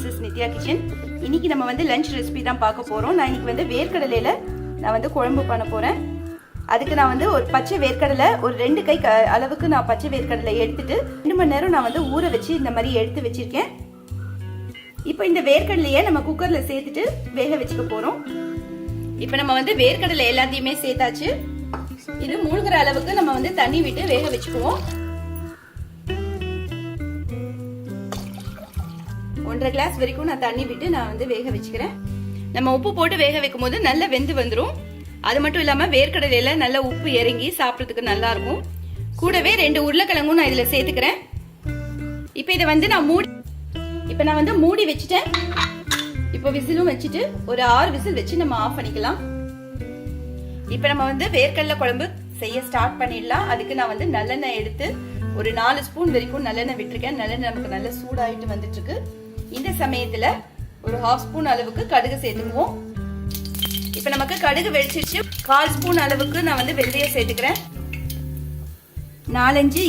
Mrs Nithya kitchen இன்னைக்கு நம்ம வந்து லஞ்ச் ரெசிபி தான் பார்க்க போகிறோம் நான் இன்னைக்கு வந்து வேர்க்கடலையில் நான் வந்து குழம்பு பண்ண போகிறேன் அதுக்கு நான் வந்து ஒரு பச்சை வேர்க்கடலை ஒரு ரெண்டு கை க அளவுக்கு நான் பச்சை வேர்க்கடலை எடுத்துட்டு ரெண்டு மணி நேரம் நான் வந்து ஊற வச்சு இந்த மாதிரி எடுத்து வச்சிருக்கேன். இப்போ இந்த வேர்க்கடலையை நம்ம குக்கரில் சேர்த்துட்டு வேக வச்சுக்க போகிறோம் இப்போ நம்ம வந்து வேர்க்கடலை எல்லாத்தையுமே சேர்த்தாச்சு. இது மூழ்கிற அளவுக்கு நம்ம வந்து தண்ணி விட்டு வேக வச்சுக்குவோம். ஒன்றரை கிளாஸ் வரைக்கும் நான் தண்ணி விட்டு நான் வந்து வேக வச்சுக்கிறேன். நம்ம உப்பு போட்டு வேக வைக்கும் போது நல்லா வெந்து வந்துடும் அது மட்டும் இல்லாமல் வேர்க்கடலையில் நல்ல உப்பு இறங்கி சாப்பிட்றதுக்கு நல்லா இருக்கும். கூடவே ரெண்டு உருளைக்கிழங்கும் நான் இதில் சேர்த்துக்கிறேன். இப்போ இதை வந்து நான் மூடி இப்போ நான் வந்து மூடி வச்சுட்டேன். இப்போ விசிலும் வச்சுட்டு ஒரு ஆறு விசில் வச்சு நம்ம ஆஃப் பண்ணிக்கலாம். இப்போ நம்ம வந்து வேர்க்கடலை குழம்பு செய்ய ஸ்டார்ட் பண்ணிடலாம். அதுக்கு நான் வந்து நல்லெண்ணெய் எடுத்து ஒரு நாலு ஸ்பூன் வரைக்கும் நல்லெண்ணெய் விட்டுருக்கேன். நல்லெண்ணெய் நமக்கு நல்ல சூடாயிட்டு வந்துட்டு இருக்கு. இந்த சமயத்துல ஒரு ஹாஃப் ஸ்பூன் அளவுக்கு கடுகு சேர்த்துக்குவோம். இப்போ நமக்கு கடுகு வெடிச்சிருச்சு. கால் ஸ்பூன் அளவுக்கு நான் வந்து வெந்தயம் சேர்த்துக்கிறேன். நாலஞ்சு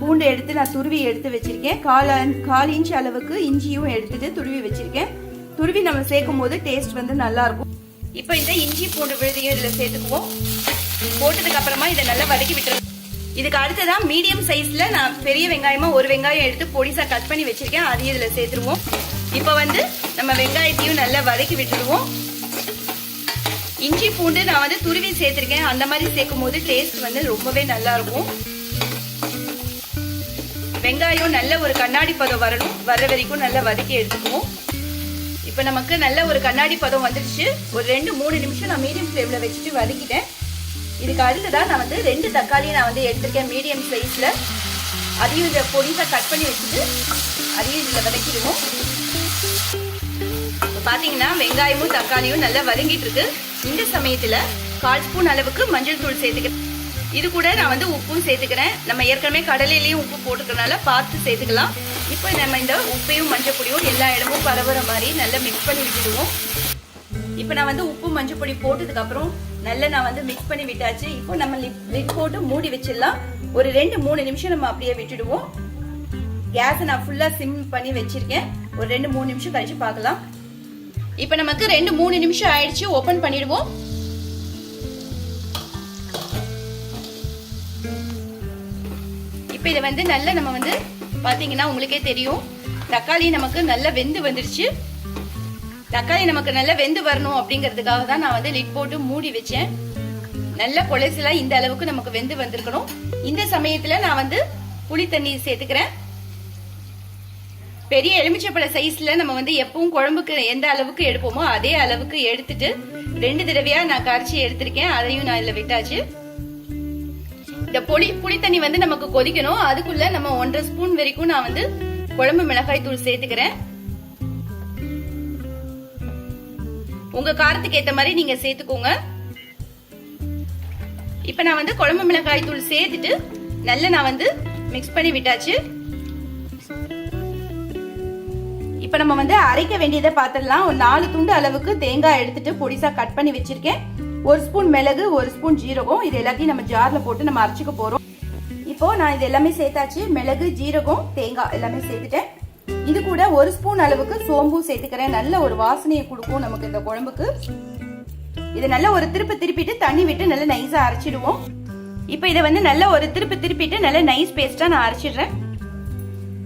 பூண்டு எடுத்து நான் துருவி எடுத்து வச்சிருக்கேன். கால் கால் இன்ச் அளவுக்கு இஞ்சியும் எடுத்துட்டு துருவி வச்சிருக்கேன். துருவி நம்ம சேர்க்கும் போது டேஸ்ட் வந்து நல்லா இருக்கும் இப்போ இந்த இஞ்சி பூண்டு விழுதியும் இதில் சேர்த்துக்குவோம். போட்டதுக்கு அப்புறமா இதை நல்லா வதக்கி விட்டுருவோம் இதுக்கு அடுத்ததான் மீடியம் சைஸ்ல நான் பெரிய வெங்காயமா ஒரு வெங்காயம் எடுத்து பொடிசா கட் பண்ணி வச்சிருக்கேன். அதையும் இதுல சேர்த்துருவோம். இப்போ வந்து நம்ம வெங்காயத்தையும் நல்லா வதக்கி விட்டுருவோம். இஞ்சி பூண்டு நான் வந்து துருவி சேர்த்திருக்கேன். அந்த மாதிரி சேர்க்கும் போது டேஸ்ட் வந்து ரொம்பவே நல்லா இருக்கும். வெங்காயம் நல்ல ஒரு கண்ணாடி பதம் வரணும். வர்ற வரைக்கும் நல்லா வதக்கி எடுத்துக்குவோம். இப்போ நமக்கு நல்ல ஒரு கண்ணாடி பதம் வந்துடுச்சு. ஒரு ரெண்டு மூணு நிமிஷம் நான் மீடியம் ஃப்ளேமில் வச்சுட்டு வதக்கிட்டேன். இதுக்கு அடுத்ததான் நான் வந்து ரெண்டு தக்காளியை நான் வந்து எடுத்திருக்கேன் மீடியம் சைஸில் அதையும் இதை பொடிசாக கட் பண்ணி வச்சுட்டு அதையும் இதில் வதக்கிடுவோம். இப்போ பார்த்தீங்கன்னா வெங்காயமும் தக்காளியும் நல்லா வதங்கிட்டு இருக்கு. இந்த சமயத்தில் கால் ஸ்பூன் அளவுக்கு மஞ்சள் தூள் சேர்த்துக்கிறேன். இது கூட நான் வந்து உப்பும் சேர்த்துக்கிறேன். நம்ம ஏற்கனவே கடலையிலையும் உப்பு போட்டுக்கிறனால பார்த்து சேர்த்துக்கலாம். இப்போ நம்ம இந்த உப்பையும் மஞ்சள் பொடியும் எல்லா இடமும் பரவுற மாதிரி நல்லா மிக்ஸ் பண்ணி விட்டுடுவோம். இப்போ நான் வந்து உப்பு மஞ்சள் பொடி போட்டதுக்கப்புறம் நல்லா நான் வந்து மிக்ஸ் பண்ணி விட்டாச்சு. இப்போ நம்ம லிட் போட்டு மூடி வச்சிடலாம். ஒரு ரெண்டு மூணு நிமிஷம் நம்ம அப்படியே விட்டுடுவோம். கேஸை நான் ஃபுல்லாக சிம் பண்ணி வச்சிருக்கேன். ஒரு ரெண்டு மூணு நிமிஷம் கழிச்சு பார்க்கலாம். இப்போ நமக்கு ரெண்டு மூணு நிமிஷம் ஆயிடுச்சு. ஓப்பன் பண்ணிடுவோம். இப்போ இதை வந்து நல்லா நம்ம வந்து பார்த்தீங்கன்னா உங்களுக்கே தெரியும். தக்காளி நமக்கு நல்லா வெந்து வந்துருச்சு. தக்காளி நமக்கு நல்லா வெந்து வரணும் அப்படிங்கிறதுக்காக தான் நான் வந்து லிட் போட்டு மூடி வச்சேன். நல்ல கொலைசிலா இந்த அளவுக்கு நமக்கு வெந்து வந்திருக்கணும். இந்த சமயத்துல நான் வந்து புளி தண்ணி சேர்த்துக்கிறேன். பெரிய எலுமிச்சப்பழ சைஸ்ல நம்ம வந்து எப்பவும் குழம்புக்கு எந்த அளவுக்கு எடுப்போமோ அதே அளவுக்கு எடுத்துட்டு ரெண்டு தடவையா நான் கரைச்சி எடுத்திருக்கேன். அதையும் நான் இதுல விட்டாச்சு. இந்த பொடி புளி தண்ணி வந்து நமக்கு கொதிக்கணும். அதுக்குள்ள நம்ம ஒன்றரை ஸ்பூன் வரைக்கும் நான் வந்து குழம்பு மிளகாய் தூள் சேர்த்துக்கிறேன். உங்க காரத்துக்கு ஏத்த மாதிரி நீங்க சேர்த்துக்கோங்க. இப்ப நான் வந்து குழம்பு மிளகாய் தூள் சேர்த்துட்டு நல்லா நான் வந்து மிக்ஸ் பண்ணி விட்டாச்சு. இப்ப நம்ம வந்து அரைக்க வேண்டியதை பார்த்துடலாம் ஒரு நாலு துண்டு அளவுக்கு தேங்காய் எடுத்துட்டு பொடிசா கட் பண்ணி வச்சிருக்கேன். ஒரு ஸ்பூன் மிளகு ஒரு ஸ்பூன் ஜீரகம். இது எல்லாத்தையும் நம்ம ஜார்ல போட்டு நம்ம அரைச்சிக்க போறோம். இப்போ நான் இது எல்லாமே சேர்த்தாச்சு. மிளகு ஜீரகம் தேங்காய் எல்லாமே சேர்த்துட்டேன். இது கூட ஒரு ஸ்பூன் அளவுக்கு சோம்பும் சேர்த்துக்கிறேன். நல்ல ஒரு வாசனையை கொடுக்கும் நமக்கு இந்த குழம்புக்கு. இதை நல்ல ஒரு திருப்பு திருப்பிட்டு தண்ணி விட்டு நல்லா நைஸா அரைச்சிடுவோம். இப்போ இதை வந்து நல்ல ஒரு திருப்பு திருப்பிட்டு நல்ல நைஸ் பேஸ்டா நான் அரைச்சிடுறேன்.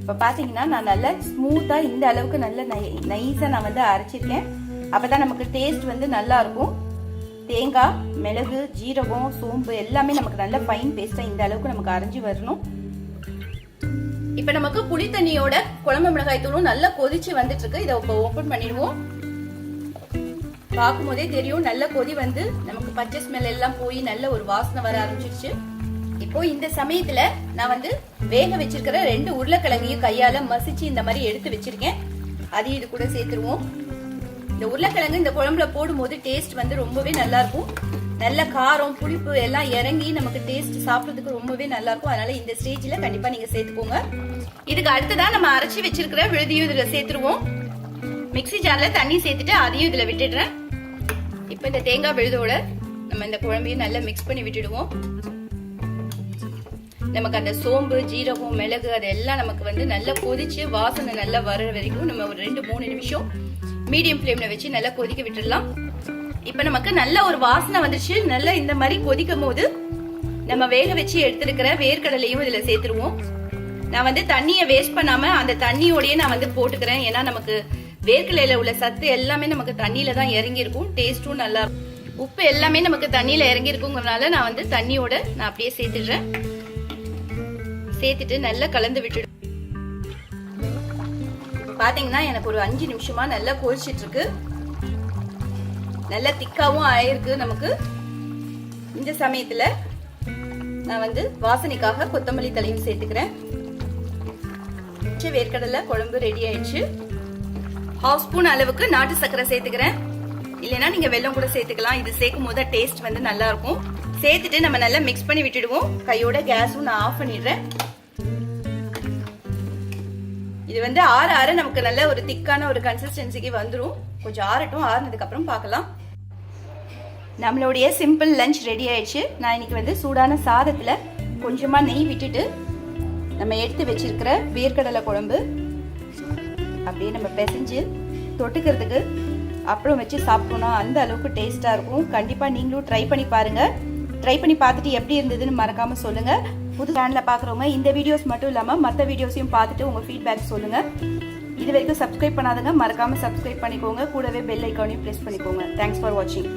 இப்போ பார்த்தீங்கன்னா நான் நல்லா ஸ்மூத்தாக இந்த அளவுக்கு நல்ல நை நைஸாக நான் வந்து அரைச்சிருக்கேன். அப்போ தான் நமக்கு டேஸ்ட் வந்து நல்லா இருக்கும். தேங்காய் மிளகு ஜீரகம் சோம்பு எல்லாமே நமக்கு நல்ல ஃபைன் பேஸ்ட்டாக இந்த அளவுக்கு நமக்கு அரைஞ்சி வரணும். இப்போ நமக்கு புளி தண்ணியோட குழம்பு மிளகாய் தூளும் நல்லா கொதிச்சு வந்துட்டு இருக்கு இதை இப்போ ஓப்பன் பண்ணிடுவோம். பார்க்கும் போதே தெரியும் நல்ல கொதி வந்து நமக்கு பச்சை ஸ்மெல் எல்லாம் போய் நல்ல ஒரு வாசனை வர ஆரம்பிச்சிருச்சு. இப்போ இந்த சமயத்துல நான் வந்து வேக வச்சிருக்கிற ரெண்டு உருளைக்கிழங்கையும் கையால மசிச்சு இந்த மாதிரி எடுத்து வச்சிருக்கேன். அதையும் இது கூட சேர்த்துருவோம். இந்த உருளைக்கிழங்கு இந்த குழம்புல போடும்போது டேஸ்ட் வந்து ரொம்பவே நல்லா இருக்கும் நல்ல காரம் புளிப்பு எல்லாம் இறங்கி நமக்கு டேஸ்ட் சாப்பிட்றதுக்கு ரொம்பவே நல்லா இருக்கும் அதனால இந்த ஸ்டேஜ்ல கண்டிப்பா நீங்க சேர்த்துக்கோங்க. இதுக்கு அடுத்ததான் நம்ம அரைச்சி வச்சிருக்கிற விழுதியும் இதுல சேர்த்துருவோம். மிக்ஸி ஜார்ல தண்ணி சேர்த்துட்டு அதையும் இதுல விட்டுடுறேன். இப்போ இந்த தேங்காய் விழுதோட நம்ம இந்த குழம்பையும் நல்லா மிக்ஸ் பண்ணி விட்டுடுவோம். நமக்கு அந்த சோம்பு ஜீரகம் மிளகு அதெல்லாம் நமக்கு வந்து நல்லா கொதிச்சு வாசனை நல்லா வர வரைக்கும் நம்ம ஒரு ரெண்டு மூணு நிமிஷம் மீடியம் ஃப்ளேம்ல வச்சு நல்லா கொதிக்க விட்டுடலாம். இப்போ நமக்கு நல்ல ஒரு வாசனை வந்துச்சு நல்லா இந்த மாதிரி கொதிக்கும் போது நம்ம வேக வச்சு எடுத்திருக்கிற வேர்க்கடலையும் இதுல சேர்த்துருவோம். நான் வந்து தண்ணியை வேஸ்ட் பண்ணாம அந்த தண்ணியோடயே நான் வந்து போட்டுக்கிறேன். ஏன்னா நமக்கு வேர்க்கடலையில உள்ள சத்து எல்லாமே நமக்கு தண்ணியில தான் இறங்கி இருக்கும் டேஸ்டும் நல்லா இருக்கும். உப்பு எல்லாமே நமக்கு தண்ணியில இறங்கி இருக்குங்கிறதுனால நான் வந்து தண்ணியோட நான் அப்படியே சேர்த்துடுறேன். சேர்த்துட்டு நல்லா கலந்து விட்டுடு பாத்தீங்கன்னா எனக்கு ஒரு அஞ்சு நிமிஷமா நல்லா கொதிச்சிட்டு இருக்கு நல்லா திக்காவும் ஆயிருக்கு நமக்கு. இந்த சமயத்துல நான் வந்து வாசனைக்காக கொத்தமல்லி தலையும் சேர்த்துக்கிறேன். வேர்க்கடலை குழம்பு ரெடி ஆயிடுச்சு. ஹாஃப் ஸ்பூன் அளவுக்கு நாட்டு சர்க்கரை சேர்த்துக்கிறேன். இல்லைன்னா நீங்க வெல்லம் கூட சேர்த்துக்கலாம். இது சேர்க்கும் போது டேஸ்ட் வந்து நல்லா இருக்கும். சேர்த்துட்டு நம்ம நல்லா மிக்ஸ் பண்ணி விட்டுடுவோம். கையோட கேஸும் நான் ஆஃப் பண்ணிடுறேன். இது வந்து ஆற ஆற நமக்கு நல்ல ஒரு திக்கான ஒரு கன்சிஸ்டன்சிக்கு வந்துடும் கொஞ்சம் ஆறட்டும் ஆறுனதுக்கு அப்புறம் பார்க்கலாம். நம்மளுடைய சிம்பிள் லஞ்ச் ரெடி ஆயிடுச்சு. நான் இன்னைக்கு வந்து சூடான சாதத்தில் கொஞ்சமாக நெய் விட்டுட்டு நம்ம எடுத்து வச்சிருக்கிற வேர்க்கடலை குழம்பு அப்படியே நம்ம பிசைஞ்சு தொட்டுக்கிறதுக்கு அப்புறம் வச்சு சாப்பிட்டோம்னா அந்த அளவுக்கு டேஸ்ட்டாக இருக்கும். கண்டிப்பாக நீங்களும் ட்ரை பண்ணி பாருங்கள் ட்ரை பண்ணி பார்த்துட்டு எப்படி இருந்ததுன்னு மறக்காமல் சொல்லுங்கள் புது சேனலில் பார்க்குறவங்க இந்த வீடியோஸ் மட்டும் இல்லாமல் மற்ற வீடியோஸையும் பார்த்துட்டு உங்கள் ஃபீட்பேக் சொல்லுங்கள் இது வரைக்கும் சப்ஸ்கிரைப் பண்ணாதங்க மறக்காமல் சப்ஸ்கிரைப் பண்ணிக்கோங்க. கூடவே பெல் ஐக்கானையும் ப்ரெஸ் பண்ணிக்கோங்க. தேங்க்ஸ் ஃபார் வாட்சிங்